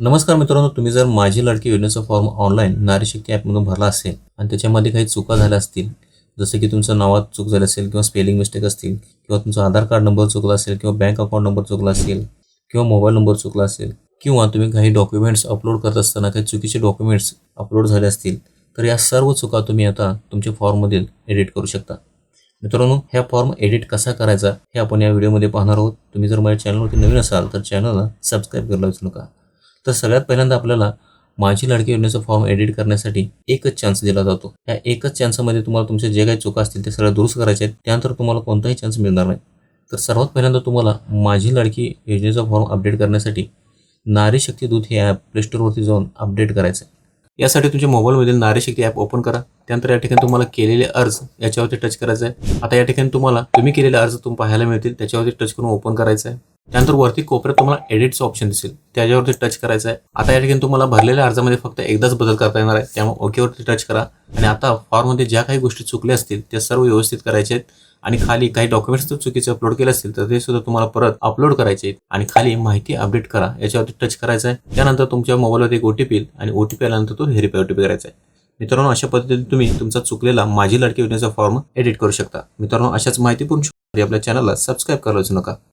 नमस्कार मित्रांनो तुम्ही जर माझी लाडकी योजनेचा फॉर्म ऑनलाईन नारी शक्ती ॲपमधून भरला असेल आणि त्याच्यामध्ये काही चुका झाल्या असतील जसं की तुमचं नावात चूक झाली असेल किंवा स्पेलिंग मिस्टेक असतील किंवा तुमचा आधार कार्ड नंबर चुकला असेल किंवा बँक अकाउंट नंबर चुकला असेल किंवा मोबाईल नंबर चुकला असेल किंवा तुम्ही काही डॉक्युमेंट्स अपलोड करत असताना काही चुकीचे डॉक्युमेंट्स अपलोड झाले असतील तर या सर्व चुका तुम्ही आता तुमच्या फॉर्ममधील एडिट करू शकता. मित्रांनो ह्या फॉर्म एडिट कसा करायचा हे आपण या व्हिडिओमध्ये पाहणार आहोत. तुम्ही जर माझ्या चॅनलवरती नवीन असाल तर चॅनलला सबस्क्राईब करायला विसरू नका. तर सगळ्यात पहिल्यांदा आपल्याला माझी लाडकी योजनेचा फॉर्म एडिट करण्यासाठी एकच चान्स दिला जातो. या एकच चान्समध्ये तुम्हाला तुमच्या जे काही चुका असतील ते सगळ्या दुरुस्त करायचे आहेत. त्यानंतर तुम्हाला कोणताही चान्स मिळणार नाही. तर सर्वात पहिल्यांदा तुम्हाला माझी लाडकी योजनेचा फॉर्म अपडेट करण्यासाठी नारी शक्ती दूत हे ॲप प्लेस्टोरवरती जाऊन अपडेट करायचं आहे. यासाठी तुमच्या मोबाईलमधील नारी शक्ती ॲप ओपन करा. त्यानंतर या ठिकाणी तुम्हाला केलेले अर्ज याच्यावरती टच करायचं आहे. आता या ठिकाणी तुम्हाला तुम्ही केलेले अर्ज तुम्ही पाहायला मिळतील. त्याच्यावरती टच करून ओपन करायचं आहे. त्यानंतर वरती कोपऱ्यात तुम्हाला एडिटचं ऑप्शन दिसेल. त्याच्यावरती टच करायचं आहे आता या ठिकाणी तुम्हाला भरलेल्या अर्जामध्ये फक्त एकदाच बदल करता येणार आहे. त्यामुळे ओकेवरती टच करा. आणि आता फॉर्ममध्ये ज्या काही गोष्टी चुकल्या असतील त्या सर्व व्यवस्थित करायचे आहेत. आणि खाली काही डॉक्युमेंट्स जर चुकीचे अपलोड केले असतील तर ते सुद्धा तुम्हाला परत अपलोड करायचे आहेत. आणि खाली माहिती अपडेट करा. याच्यावरती टच करायचं आहे त्यानंतर तुमच्या मोबाईलवरती एक ओटीपी येईल. आणि ओटीपी आल्यानंतर तो व्हेरीफाय ओटीपी करायचा आहे मित्रांनो अशा पद्धतीने तुम्ही तुमचा चुकलेला माझी लाडकी योजनेचा फॉर्म एडिट करू शकता. मित्रांनो अशाच माहिती माहितीपूर्ण आपल्या चॅनलला सबस्क्राईब करायला नका.